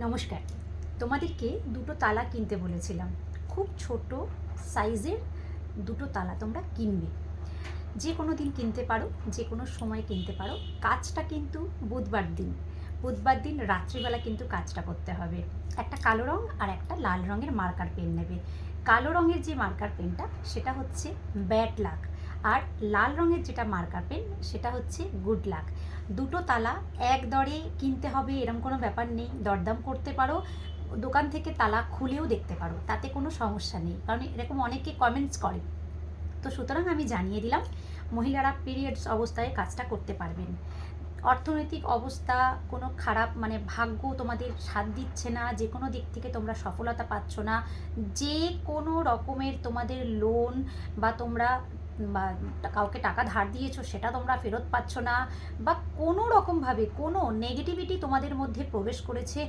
নমস্কার। তোমাদেরকে দুটো তালা কিনতে বলেছিলাম। খুব ছোট সাইজের দুটো তালা তোমরা কিনবে। যে কোনো দিন কিনতে পারো, যে কোনো সময় কিনতে পারো। কাজটা কিন্তু বুধবার দিন। বুধবার দিন রাত্রিবেলা কিন্তু কাজটা করতে হবে। একটা কালো রং আর একটা লাল রঙের মার্কার পেন নেবে। কালো রঙের যে মার্কার পেনটা সেটা হচ্ছে ব্যাট লাক। আর লাল রঙের যেটা মার্কার পেন সেটা হচ্ছে গুড লাক দুটো তালা এক দরে কিনতে হবে এরকম কোনো ব্যাপার নেই। দরদাম করতে পারো, দোকান থেকে তালা খুলেও দেখতে পারো, তাতে কোনো সমস্যা নেই। কারণ এরকম অনেকে কমেন্টস করে। তো সুতরাং আমি জানিয়ে দিলাম, মহিলারা পিরিয়ডস অবস্থায় কাজটা করতে পারবেন। অর্থনৈতিক অবস্থা, কোনো খারাপ মানে ভাগ্য তোমাদের সাথ দিচ্ছে না যে কোনো দিক থেকে তোমরা সফলতা পাচ্ছ না, যে কোনো রকমের তোমাদের লোন বা তোমরা কাউকে টাকা ধার দিয়েছ, সেটা তোমরা ফেরত পাচ্ছ না, বা কোনো রকমভাবে কোনো নেগেটিভিটি তোমাদের মধ্যে প্রবেশ করেছে,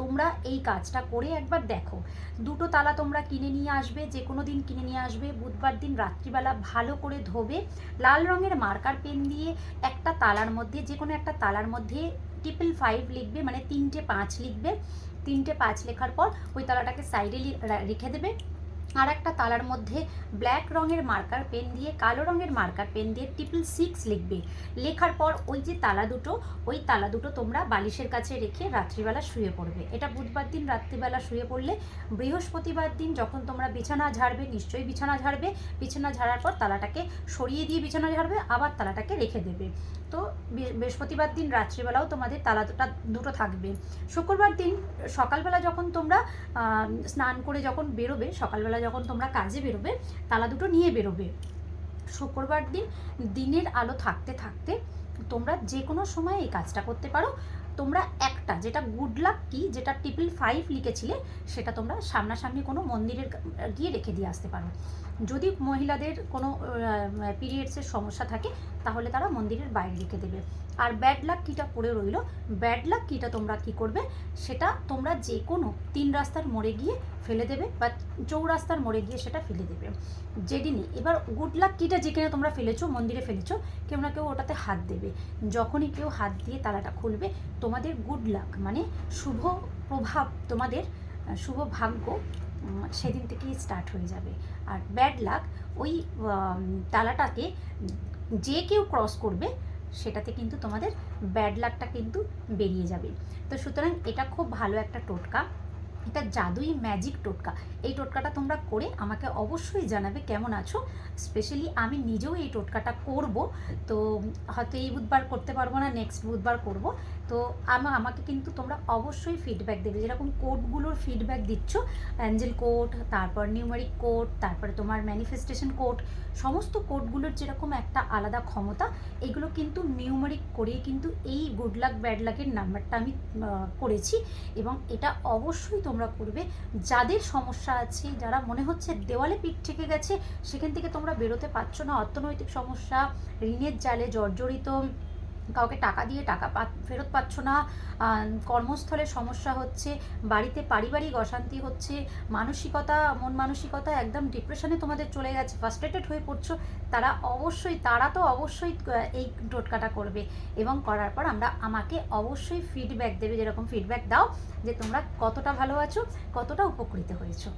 তোমরা এই কাজটা করে একবার দেখো। দুটো তালা তোমরা কিনে নিয়ে আসবে যে কোনো দিন কিনে নিয়ে আসবে, বুধবার দিন রাত্রিবেলা ভালো করে ধোবে, লাল রঙের মার্কার পেন দিয়ে একটা তালার মধ্যে যে কোনো একটা তালার মধ্যে ট্রিপল ফাইভ লিখবে মানে তিনটে পাঁচ লিখবে, তিনটে পাঁচ লেখার পর ওই তালাটাকে সাইডে রেখে দেবে। আর একটা তালার মধ্যে ব্ল্যাক রঙের মার্কার পেন দিয়ে কালো রঙের মার্কার পেন দিয়ে ট্রিপল সিক্স লিখবে। লেখার পর ওই যে তালা দুটো, ওই তালা দুটো তোমরা বালিশের কাছে রেখে রাত্রিবেলা শুয়ে পড়বে। এটা বুধবার দিন রাত্রিবেলা শুয়ে পড়লে বৃহস্পতিবার দিন যখন তোমরা বিছানা ঝাড়বে, নিশ্চয়ই বিছানা ঝাড়বে। বিছানা ঝাড়ার পর তালাটাকে সরিয়ে দিয়ে বিছানা ঝাড়বে, আবার তালাটাকে রেখে দেবে। তো বৃহস্পতিবার দিন, রাত্রিবেলাও তোমাদের তালা দুটা দুটো থাকবে। শুক্রবার দিন, সকালবেলা যখন তোমরা স্নান করে যখন বেরোবে, সকালবেলা যখন তোমরা কাজে বেরোবে, তালা দুটো নিয়ে বেরোবে। শুক্রবার দিন, দিনের আলো থাকতে থাকতে তোমরা যে কোনো সময় এই কাজটা করতে পারো। তোমরা একটা, যেটা গুড লাক কি, যেটা ট্রিপল ফাইভ লিখেছিলে, সেটা তোমরা সামনাসামনি কোনো মন্দিরের গিয়ে রেখে দিয়ে আসতে পারো। যদি মহিলাদের কোনো পিরিয়ডসের সমস্যা থাকে, তাহলে তারা মন্দিরের বাইরে রেখে দেবে। আর ব্যাড লাক কিটা পড়ে রইল? ব্যাড লাক কিটা তোমরা কি করবে? সেটা তোমরা যে কোনো তিন রাস্তার মোড়ে গিয়ে ফেলে দেবে বা চৌরাস্তার মোড়ে গিয়ে সেটা ফেলে দেবে। যেদিনই, এবার গুড লাক কিটা যেখানে তোমরা ফেলেছো, মন্দিরে ফেলেছো, কেউ না কেউ ওটাতে হাত দেবে। যখনই কেউ হাত দিয়ে তালাটা খুলবে, তোমাদের গুড লাক মানে শুভ প্রভাব, তোমাদের শুভ ভাগ্য সেদিন থেকেই স্টার্ট হয়ে যাবে। আর ব্যাড লাক ওই তালাটাকে যে কেউ ক্রস করবে, সেটাতে কিন্তু তোমাদের ব্যাড লাকটা কিন্তু বেরিয়ে যাবে। তো সুতরাং এটা খুব ভালো একটা টোটকা। এটা জাদুই ম্যাজিক টোটকা। এই টোটকাটা তোমরা করে আমাকে অবশ্যই জানাবে কেমন আছো। স্পেশালি আমি নিজেও এই টোটকাটা করব। তো হয়তো এই বুধবার করতে পারব না নেক্সট বুধবার করব। তো আমা, আমাকে কিন্তু তোমরা অবশ্যই ফিডব্যাক দেবে। যেরকম কোডগুলোর ফিডব্যাক দিচ্ছ অ্যাঞ্জেল কোড তারপর নিউমারিক কোড তারপরে তোমার ম্যানিফেস্টেশন কোড সমস্ত কোডগুলোর যেরকম একটা আলাদা ক্ষমতা, এগুলো কিন্তু নিউমারিক করেই কিন্তু এই গুড লাক ব্যাড লাকের নাম্বারটা আমি করেছি এবং এটা অবশ্যই তোমরা করবে। যাদের সমস্যা আছে, যারা মনে হচ্ছে দেওয়ালে পিঠ থেকে গেছে, সেখান থেকে তোমরা বেরোতে পারছ না। অর্থনৈতিক সমস্যা, ঋণের জালে জর্জরিত কাউকে টাকা দিয়ে টাকা ফেরত পাচ্ছ না কর্মস্থলে সমস্যা হচ্ছে, বাড়িতে পারিবারিক অশান্তি হচ্ছে, মানসিকতা, মন মানসিকতা একদম ডিপ্রেশনে তোমাদের চলে গেছে ফার্স্ট্রেটেড হয়ে পড়ছো, তারা অবশ্যই, তারা তো অবশ্যই এই টোটকাটা করবে এবং করার পর আমরা আমাকে অবশ্যই ফিডব্যাক দেবে, যেরকম ফিডব্যাক দাও যে তোমরা কতটা ভালো আছো, কতটা উপকৃত হয়েছো।